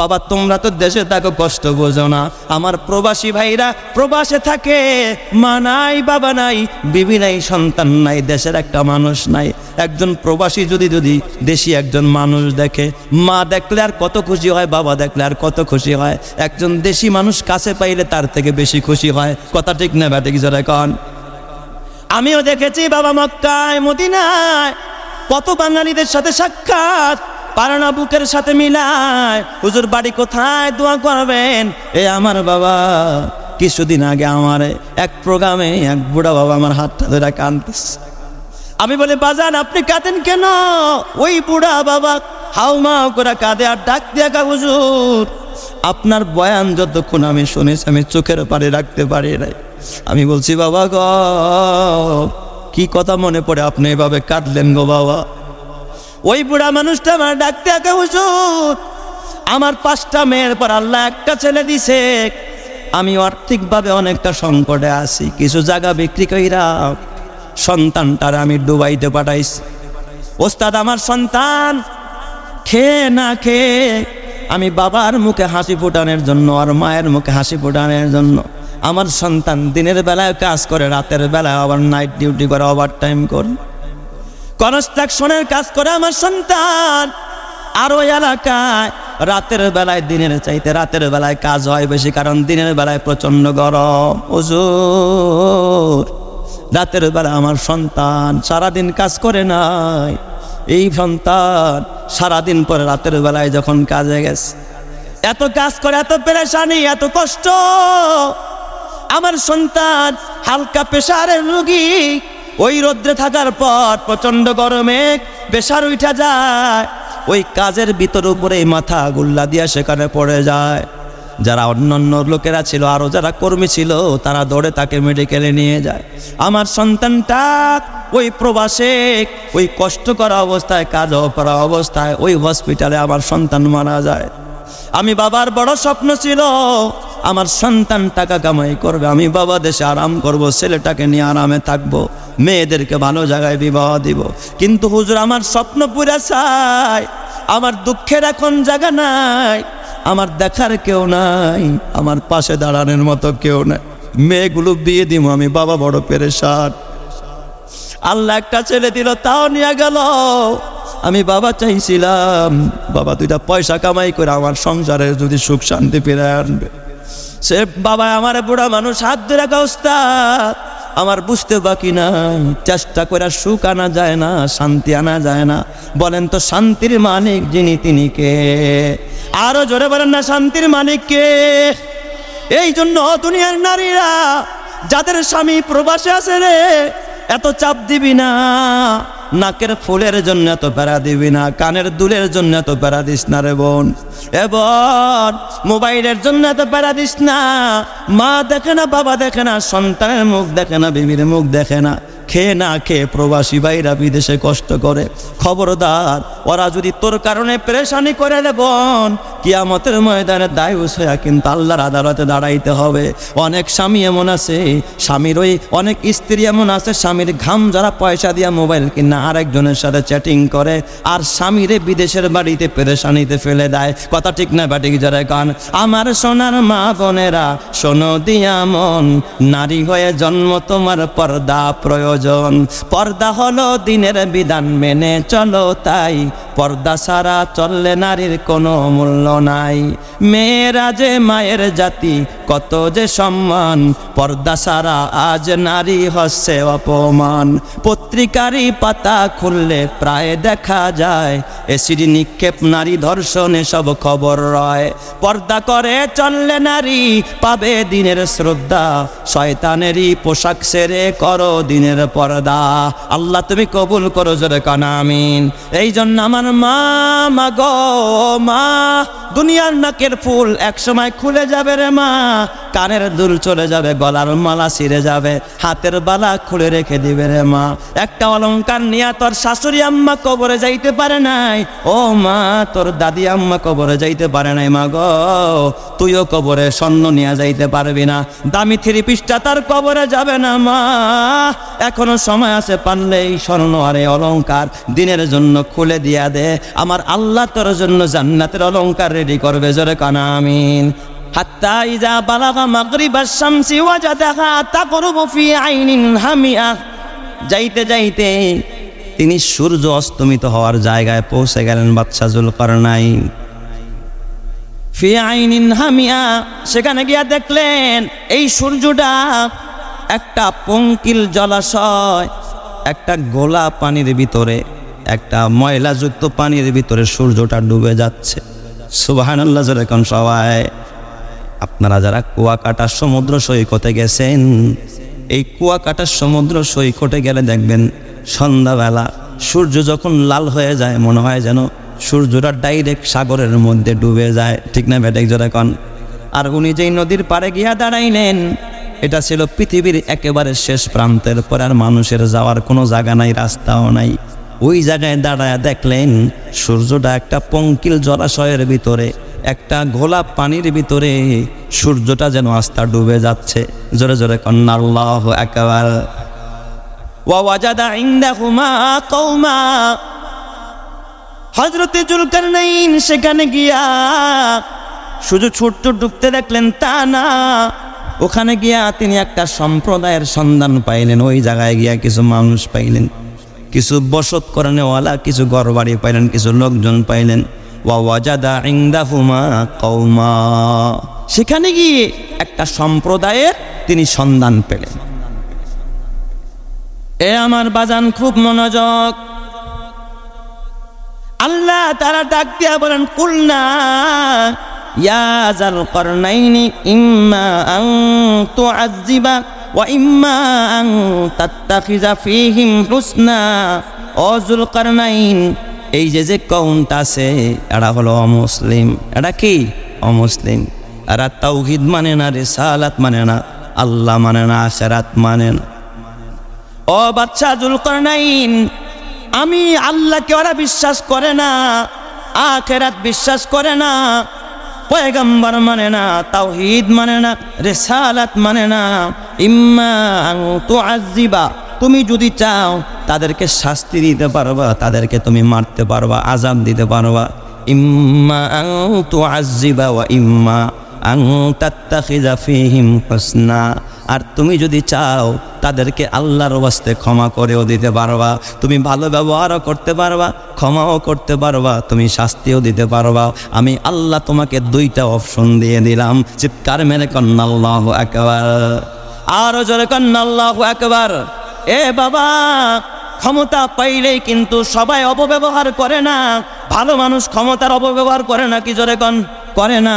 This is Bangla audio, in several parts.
বাবা, তোমরা তো দেশে থাকো, কষ্ট বোঝো না। আমার প্রবাসী ভাইরা প্রবাসে থাকে, মা নাই, বাবা নাই, বিবি নাই, সন্তান নাই, দেশের একটা মানুষ নাই। একজন প্রবাসী যদি যদি দেশি একজন মানুষ দেখে, মা দেখলে আর কত খুশি হয়, বাবা দেখলে আর কত খুশি হয়। একজন দেশি মানুষ কাছে পাইলে তার থেকে বেশি খুশি হয়। কথা ঠিক না ব্যাটিক জোরে কন? আমিও দেখেছি বাবা মক্কায়, মদিনায়। কত বাঙালিদের সাথে সাক্ষাৎ পারানা বুকের সাথে মিলায়। হুজুর, বাড়ি কোথায়? দোয়া করবেন। এ আমার বাবা, কিছুদিন আগে আমার এক প্রোগ্রামে এক বুড়া বাবা আমার হাতটা ধরে কাঁদতেছে। আমি বলি, বাজান, আপনি কাঁদেন কেন? ওই বুড়া বাবা হাউমাউ করে কাঁদে আর ডাক দিয়া হুজুর। আপনার বয়ান যতক্ষণ আমি শুনেছি, আমি চোখের পারে রাখতে পারি নাই। আমি বলছি, বাবা গ, কি কথা মনে পড়ে? আপনি এভাবে কাঁদলেন গো বাবা। ওই বুড়া মানুষটা আমার ডাকতে আঁকে হুজুর, আমার পাঁচটা মেয়ের পর আল্লাহ একটা ছেলে দিছে। আমি আর্থিকভাবে অনেকটা সংকটে আছি, কিছু জায়গা বিক্রি কইরা সন্তানটার আমি ডুবাইতে পাঠাইছি। ওস্তাদ, আমার সন্তান খেয়ে না খেয়ে আমি বাবার মুখে হাসি ফোটানোর জন্য আর মায়ের মুখে হাসি ফোটানোর জন্য আমার সন্তান দিনের বেলায় কাজ করে, রাতের বেলায় আবার নাইট ডিউটি করে ওভার টাইম করে। কনস্ট্রাকশনের কাজ করে আমার সন্তান। আর ওই এলাকায় রাতের বেলায়, দিনের চাইতে রাতের বেলায় কাজ হয় বেশি, কারণ দিনের বেলায় প্রচণ্ড গরম। ওজোর রাতের বেলা আমার সন্তান সারাদিন কাজ করে নাই। এই সন্তান সারাদিন পরে রাতের বেলায় যখন কাজে গেছে, এত কাজ করে, এত পেরেশানি, এত কষ্ট। আমার সন্তান হালকা প্রেশারের রুগী ওই রোদ্রে থাকার পর প্রচণ্ড গরমে প্রেশার উঠা যায়। ওই কাজের ভিতর উপরে মাথা গুল্লা দিয়া সেখানে পড়ে যায়। যারা অন্যান্য লোকেরা ছিল আরও যারা কর্মী ছিল, তারা দৌড়ে তাকে মেডিকেলে নিয়ে যায়। আমার সন্তানটা ওই প্রবাসে ওই কষ্ট করা অবস্থায়, কাজ করা অবস্থায় ওই হসপিটালে আমার সন্তান মারা যায়। আমি বাবার বড় স্বপ্ন ছিল আমার সন্তান টাকা কামাই করবে, আমি বাবা দেশে আরাম করব, ছেলেটাকে নিয়ে আরামে থাকব, মেয়েদেরকে ভালো জায়গায় বিবাহ দিব। কিন্তু হুজুর, আমার স্বপ্ন পুরা চাই, আমার দুঃখের এখন জায়গা নাই, আমার দেখার কেউ নাই, আমার পাশে দাঁড়ানোর মতো কেউ নাই। মেয়েগুলো বিয়ে দিব আমি বাবা বড় পেরেশান। আল্লাহ একটা ছেলে দিল, তাও নিয়ে গেল। আমি বাবা চাইছিলাম, বাবা দুইটা পয়সা কামাই করে আমার সংসারে যদি সুখ শান্তি ফিরে আনবে। সে বাবা আমার বুড়া মানুষ, হাত ধরে উস্তাদ আমার বুঝতে বাকি নাই। চেষ্টা করে সুখ আনা যায় না, শান্তি আনা যায় না। বলেন তো শান্তির মালিক যিনি, তিনি কে? আরও জোরে বলেন না, শান্তির মালিক কে? এই জন্য দুনিয়ার নারীরা, যাদের স্বামী প্রবাসে আছে রে, এত চাপ দিবি না। নাকের ফুলের জন্য তো প্যারা দিবি না, কানের দুলের জন্য তো প্যারা দিস না রে বোন। এবার মোবাইলের জন্য তো প্যারা দিস না, মা দেখে না, বাবা দেখে না, সন্তানের মুখ দেখে না, বিবির মুখ দেখে না। খেয়ে না খেয়ে প্রবাসী ভাইরা বিদেশে কষ্ট করে। খবরদার, ওরা যদি তোর কারণে পেরেশানি করে রে বোন, কিয়ামতের ময়দানে দায় উসয়া কিন্তু আল্লাহর আদালতে দাঁড়াইতে হবে। অনেক স্বামী এমন আছে, স্বামীর ওই অনেক স্ত্রী এমন আছে, স্বামীর ঘাম যারা পয়সা দিয়া মোবাইল কিনা আরেকজনের সাথে চ্যাটিং করে, আর স্বামীরে বিদেশের বাড়িতে পেরেশানিতে ফেলে দেয়। কথা ঠিক না ব্যাটিক যারা গান, আমার সোনার মা বোনেরা, শোনো দিয়া মন, নারী হয়ে জন্ম তোমার পর্দা প্রয়োজন। পর্দা হলো দিনের বিধান, মেনে চলো তাই। পর্দা সারা চললে নারীর কোনো মূল্য নাই। মেয়েরা যে মায়ের জাতি, কত যে সম্মান। পর্দা সারা আজ নারী হচ্ছে অপমান। পত্রিকারই পাতা খুললে প্রায় দেখা যায়। এসিড নিক্ষেপ, নারী ধর্ষণে সব খবর রয়। পর্দা করে চললে নারী পাবে দিনের শ্রদ্ধা। শয়তানেরই পোশাক সেরে করো দিনের পর্দা। আল্লাহ তুমি কবুল করো জোরে কানা, আমিন। এই জন্য আমার মা মা গো, মা, দুনিয়ার নাকের ফুল এক সময় খুলে যাবে রে মা। কানের দুল চলে যাবে, গলার মালা ছিঁড়ে যাবে, হাতের বালা খুলে রেখে দিবে রে মা। একটা অলংকার নিয়ে তোর শাশুড়ি আম্মা কবরে যাইতে পারে নাই। ও মা, তোর দাদি আম্মা কবরে যাইতে পারে নাই মা গো। তুইও কবরে স্বর্ণ নিয়ে যাইতে পারবি না। দামি থ্রি পিসটা তার কবরে যাবে না মা। এখনও সময় আছে পারলে এই স্বর্ণ আর এই অলংকার দিনের জন্য খুলে দিয়া দে। আমার আল্লাহ তোর জন্য জান্নাতের অলংকার রেডি করবে, জোরে কানা, আমিন। হাত্তা ইজা বালাগা মাগরিবা শামসি ওয়াজাদাহা তাকরুবু ফি আইনিন হামিয়া। যাইতে যাইতে তিনি সূর্য অস্তমিত হওয়ার জায়গায় পৌঁছে গেলেন বাদশা জুলকারনাইন। ফি আইনিন হামিয়া, সেখানে গিয়া দেখলেন এই সূর্যটা একটা পঙ্কিল জলাশয়, একটা গোলা পানির ভিতরে, একটা ময়লাযুক্ত পানির ভিতরে সূর্যটা ডুবে যাচ্ছে। সুবাহানাল্লাহ যেরকম সবাই। আপনারা যারা কুয়াকাটা সমুদ্র সৈকতে গেছেন, এই কুয়াকাটার সমুদ্র সৈকতে গেলে দেখবেন সন্ধ্যাবেলা সূর্য যখন লাল হয়ে যায়, মনে হয় যেন সূর্যটা ডাইরেক্ট সাগরের মধ্যে ডুবে যায়। ঠিক না বেটেক যেরকম আর উনি যেই নদীর পাড়ে গিয়া দাঁড়াইলেন এটা ছিল পৃথিবীর একেবারে শেষ প্রান্তের পর আর মানুষের যাওয়ার কোনো জায়গা নাই, রাস্তাও নাই। ওই জায়গায় দাঁড়ায় দেখলেন, সূর্যটা একটা পঙ্কিল জলাশয়ের ভিতরে, একটা গোলাপ পানির ভিতরে সূর্যটা যেন আস্থা ডুবে যাচ্ছে। জোরে জোরে কন্যা, আল্লাহ একবার ওয়াজাদা কৌমা সেখানে গিয়া শুধু ছোট্ট ডুবতে দেখলেন তা না। ওখানে গিয়া তিনি একটা সম্প্রদায়ের সন্ধান পাইলেন। ওই জায়গায় গিয়া কিছু মানুষ পাইলেন। কিছু বসত করানেওয়ালা, কিছু ঘরবাড়ি পাইলেন, কিছু লোকজন পাইলেন। ওয়াজাদা কৌমা সেখানে গিয়ে একটা সম্প্রদায়ের তিনি সন্ধান পেলেন। এ আমার বাজান, খুব মনোযোগ। আল্লাহ তারা ডাক দিয়া বলেন, কুলনা ইয়াজাল করনাইনি ইম্মা আং তুআজ্জিবা ওয়া ইম্মা আং তাত্তাখিজা ফীহিম হুসনা। ও জুলকারনাইন এই যে যে কৌনটা আছে, এরা হলো অমুসলিম। এরা কি? অমুসলিম। এরা তাওহিদ মানে না, রিসালাত মানে না, আল্লাহ মানে না আশারাত মানে না। ও বাচ্চা জুলকারনাইন আমি আল্লাহকে ওরা বিশ্বাস করে না, আখেরাত বিশ্বাস করে না পয়গম্বর মানে না, তাওহিদ মানে না, রেসালাত মানে না। ইম্মা তো আজিবা তুমি যদি চাও তাদেরকে শাস্তি দিতে পারবা, তাদেরকে তুমি মারতে পারবা আজাম দিতে পারবা। ইম্মা তো আজিবা ওয়া ইম্মা আং তাত্তাখিজা ফিহিম হুসনা। আর তুমি যদি চাও, তাদেরকে আল্লাহর ওয়াস্তে ক্ষমা করেও দিতে পারবা। তুমি ভালো ব্যবহারও করতে পারবা, ক্ষমাও করতে পারবা, তুমি শাস্তিও দিতে পারবা। আমি আল্লাহ তোমাকে দুইটা অপশন দিয়ে দিলাম, চিৎকার মেরে কন্নাল্লাহ একবার আরও জোরে কন্নাল্লাহ একবার এ বাবা, ক্ষমতা পাইলেই কিন্তু সবাই অপব্যবহার করে না, ভালো মানুষ ক্ষমতার অপব্যবহার করে না, কি জোরে কন? করে না।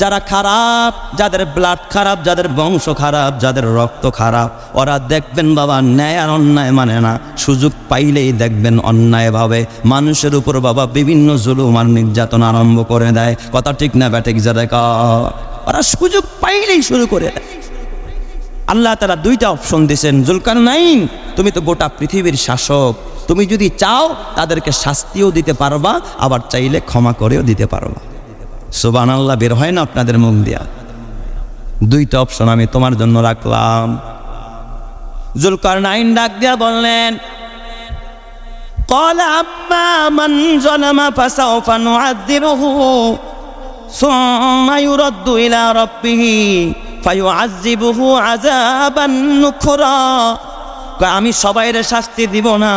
যারা খারাপ, যাদের ব্লাড খারাপ, যাদের বংশ খারাপ, যাদের রক্ত খারাপ, ওরা দেখবেন বাবা ন্যায় আর অন্যায় মানে না। সুযোগ পাইলেই দেখবেন অন্যায়ভাবে মানুষের উপর বাবা বিভিন্ন জুলুম আর নির্যাতন আরম্ভ করে দেয়। কথা ঠিক না ব্যাটেক যারা ওরা সুযোগ পাইলেই শুরু করে দেয়। আল্লাহ তারা দুইটা অপশন দিয়েছেন জুলকার নাইন তুমি তো গোটা পৃথিবীর শাসক। তুমি যদি চাও তাদেরকে শাস্তিও দিতে পারবা, আবার চাইলে ক্ষমা করেও দিতে পারবা। সুবান আল্লাহ বের হয় না আপনাদের মুখ দিয়া দুইটা অপশন আমি তোমার জন্য রাখলাম জুলকার নাইন ডাক দিয়া বললেন قال أما من ظلم فسوف نعذبه ثم يرد إلى ربه فيعذبه عذابا نكرا আমি সবাইয়ের শাস্তি দিব না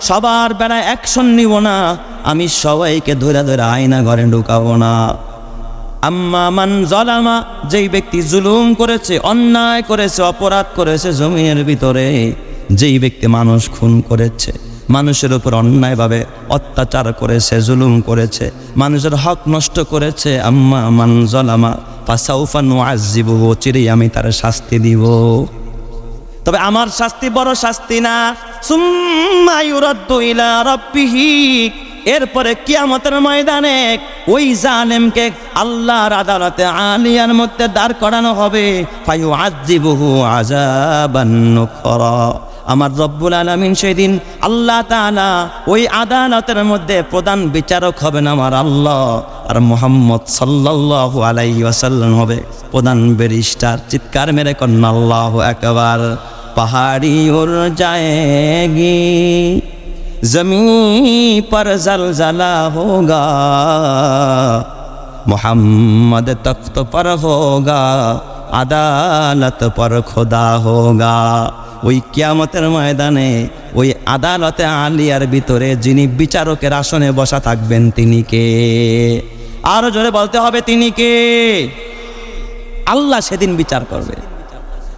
সবার বেড়ায় অ্যাকশন নিব না। আমি সবাইকে ধরে ধরে আয়না ঘরে ঢুকাবো না। আম্মা মান জলামা, যেই ব্যক্তি জুলুম করেছে, অন্যায় করেছে, অপরাধ করেছে জমিনের ভিতরে, যেই ব্যক্তি মানুষ খুন করেছে, মানুষের উপর অন্যায়ভাবে অত্যাচার করেছে, জুলুম করেছে, মানুষের হক নষ্ট করেছে, আম্মা মান জলামা পাশাউফানু আজিবু চিরেই আমি তার শাস্তি দিব। তবে আমার শাস্তি বড় শাস্তি না। এরপরে কিয়ামতের ময়দানে ওই জালেমকে আল্লাহর আদালতে আলিয়ার মধ্যে দাঁড় করানো হবে। আজিবহু আমার রব্বুল আলমিন সেদিন আল্লাহ তাআলা ওই আদালতের মধ্যে প্রধান বিচারক হবেন আমার আল্লাহ। আর মোহাম্মদ সাল্লাল্লাহু আলাইহি ওয়াসাল্লাম হবে প্রধান ব্যারিস্টার, চিৎকার মেরে কন্যা আল্লাহ একবার পাহাড়ি ওর যায়গি জমি पर जलजला होगा मोहम्मद तख्त पर होगा আদালত পর খোদা হোগা ওই কিয়ামতের ময়দানে ওই আদালতে আলিয়ার ভিতরে যিনি বিচারকের আসনে বসা থাকবেন তিনি কে আরো জোরে বলতে হবে তিনি কে আল্লাহ সেদিন বিচার করবে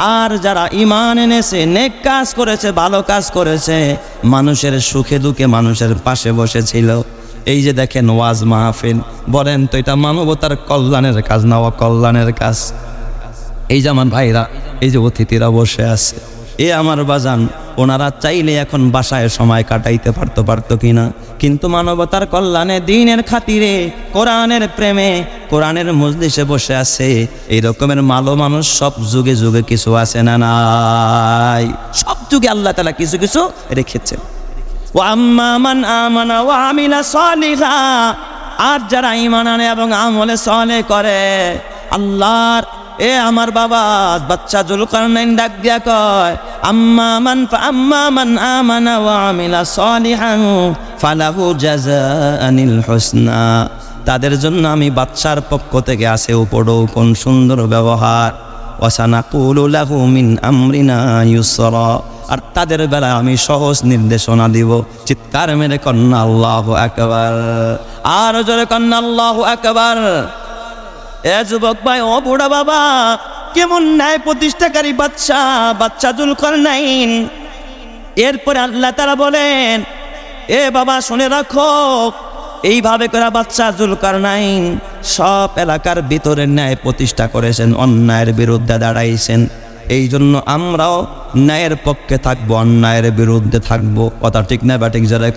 আর যারা ইমান এনেছে, নেক কাজ করেছে, ভালো কাজ করেছে, মানুষের সুখে দুঃখে মানুষের পাশে বসেছিল। এই যে দেখেন ওয়াজ মাহফিল, বলেন তো এটা মানবতার কল্যাণের কাজ না অকল্যাণের কাজ? এই যে আমার ভাইরা, এই যে অতিথিরা বসে আছে, এ আমার বাজান ওনারা চাইলে এখন বাসায় সময় কাটাইতে পারতো পারতো কিনা। কিন্তু মানবতার কল্যাণে, দিনের খাতিরে, কোরআনের প্রেমে, কোরআনের মজলিসে বসে আছে, এই রকমের মালো মানুষ সব যুগে যুগে কিছু আছে না নাই। সব যুগে আল্লাহ তালা কিছু কিছু রেখেছে ও আম্মা আমানা ও আমিলা সলিহা। আর যারা ইমান আনে এবং আমলে সলে করে, আল্লাহর এ আমার বাবা বাচ্চা জুলকারনাইন ডাক দিয়া কয়, আম্মা মান আম্মা মান আমানা ওয়া আমিলা সলিহান ফালাহু জাযাআনিল হুসনা। তাদের জন্য আমি বাচ্চার পক্ষ থেকে আসে উপরও কোন সুন্দর ব্যবহার। ওয়াসানাকুলু লাহু মিন আমরিনা ইউসরা। আর তাদের বেলায় আমি সহজ নির্দেশনা দিব। চিৎকার মেরে কন্যা আল্লাহ একবার আর জোরে কন্যা আল্লাহ একবার এ যুবক ভাই, ও বুড়া বাবা, কেমন ন্যায় প্রতিষ্ঠাকারী বাচ্চা বাচ্চা জুলকর নাইন। এরপরে আল্লাহ তারা বলেন, এ বাবা, শুনে রাখো, এইভাবে করে বাচ্চা জুলকার নাইন, সব এলাকার ভিতরে ন্যায় প্রতিষ্ঠা করেছেন, অন্যায়ের বিরুদ্ধে দাঁড়াইছেন। এই জন্য আমরাও ন্যায়ের পক্ষে থাকব, অন্যায়ের বিরুদ্ধে থাকব। কথা ঠিক না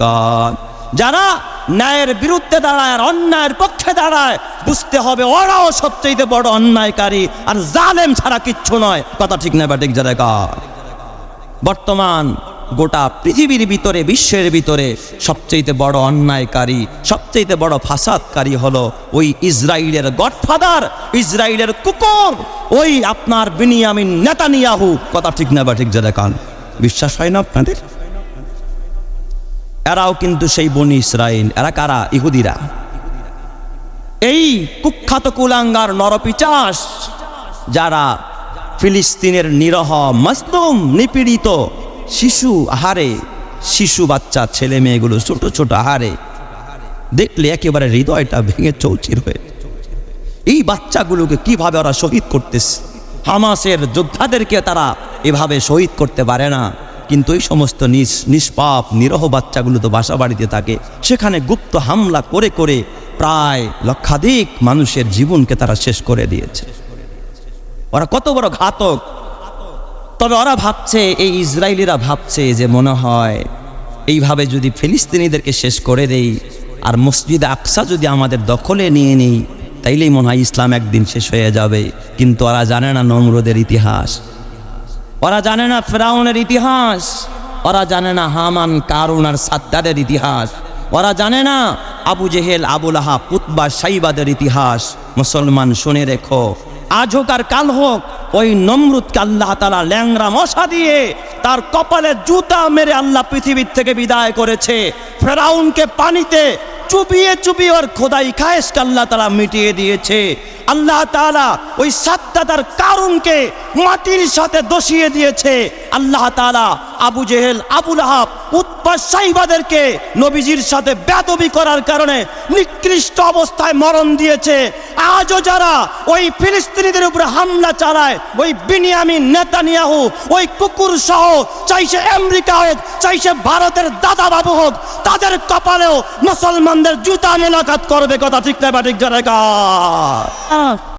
কাজ যারা ন্যায়ের বিরুদ্ধে দাঁড়ায় আর অন্যায়ের পক্ষে দাঁড়ায়, বুঝতে হবে ওরাও সবচেয়ে বড় অন্যায়কারী আর জালেম ছাড়া কিচ্ছু নয়। কথা ঠিক না ব্যাটিক কাজ বর্তমান গোটা পৃথিবীর ভিতরে, বিশ্বের ভিতরে সবচেয়ে বড় অন্যায়কারী সবচেয়ে বড় ফাসাদকারী হলো ওই ইসরায়েলের গডফাদার ইসরায়েলের কুকুর, ওই আপনার বিনিয়ামিন নেতানিয়াহু। কথা ঠিক না বা ঠিক যে দেখান বিশ্বাস হয় না আপনাদের? এরাও কিন্তু সেই বনি ইসরায়েল এরা কারা? ইহুদিরা। এই কুখ্যাত কুলাঙ্গার নরপিচাস, যারা ফিলিস্তিনের নিরহ মস্তম নিপীড়িত শিশু আহারে, শিশু বাচ্চা, ছেলে মেয়েগুলো ছোট ছোট আহারে দেখলে একেবারে হৃদয়টা ভেঙে চৌচির হয়ে এই বাচ্চাগুলোকে কীভাবে ওরা শহীদ করতেছে? হামাসের যোদ্ধাদেরকে তারা এভাবে শহীদ করতে পারে না। কিন্তু এই সমস্ত নিস, নিষ্পাপ, নিরহ বাচ্চাগুলো তো বাসা বাড়িতে থাকে। সেখানে গুপ্ত হামলা করে করে প্রায় লক্ষাধিক মানুষের জীবনকে তারা শেষ করে দিয়েছে। ওরা কত বড় ঘাতক। তবে ওরা ভাবছে, এই ইসরায়েলিরা ভাবছে যে মনে হয়, এইভাবে যদি ফিলিস্তিনিদেরকে শেষ করে দেই, আর মসজিদ আকসা যদি আমাদের দখলে নিয়ে নিই, তাইলেই মনে হয় ইসলাম একদিন শেষ হয়ে যাবে। কিন্তু ওরা জানে না নমরুদের ইতিহাস। ওরা জানে না ফেরাউনের ইতিহাস, ওরা জানে না হামান, কারুন আর সাদ্দাদের ইতিহাস। ওরা জানে না আবু জেহেল আবুল আহা পুতবা সাইবাদের ইতিহাস। মুসলমান শুনে রেখো, আজ হোক আর কাল হোক, ওই নমরুদকে আল্লাহ তালা ল্যাংরা মশা দিয়ে তার কপালে জুতা মেরে আল্লাহ পৃথিবীর থেকে বিদায় করেছে। ফেরাউনকে পানিতে চুপিয়ে চুপিয়ে ওর খোদাই খায়েসকে আল্লাহ তালা মিটিয়ে দিয়েছে। আল্লাহ তালা ওই সাদ্দাতার কারণকে মাটির সাথে দোষিয়ে দিয়েছে। আল্লাহ তালা আবু জেহেল আবুল আহাব উৎপাত সাইবাদেরকে নবীজির সাথে বেদবি করার কারণে নিকৃষ্ট অবস্থায় মরণ দিয়েছে। আজও যারা ওই ফিলিস্তিনিদের উপরে হামলা চালায়, ওই বিনিয়ামিন নেতানিয়াহু, ওই কুকুর সহ, চাই সে আমেরিকা হোক, চাই সে ভারতের দাদা বাবু হোক, তাদের কপালেও মুসলমানদের জুতা মেলাকাত করবে, কথা ঠিক না বা ঠিক জায়গা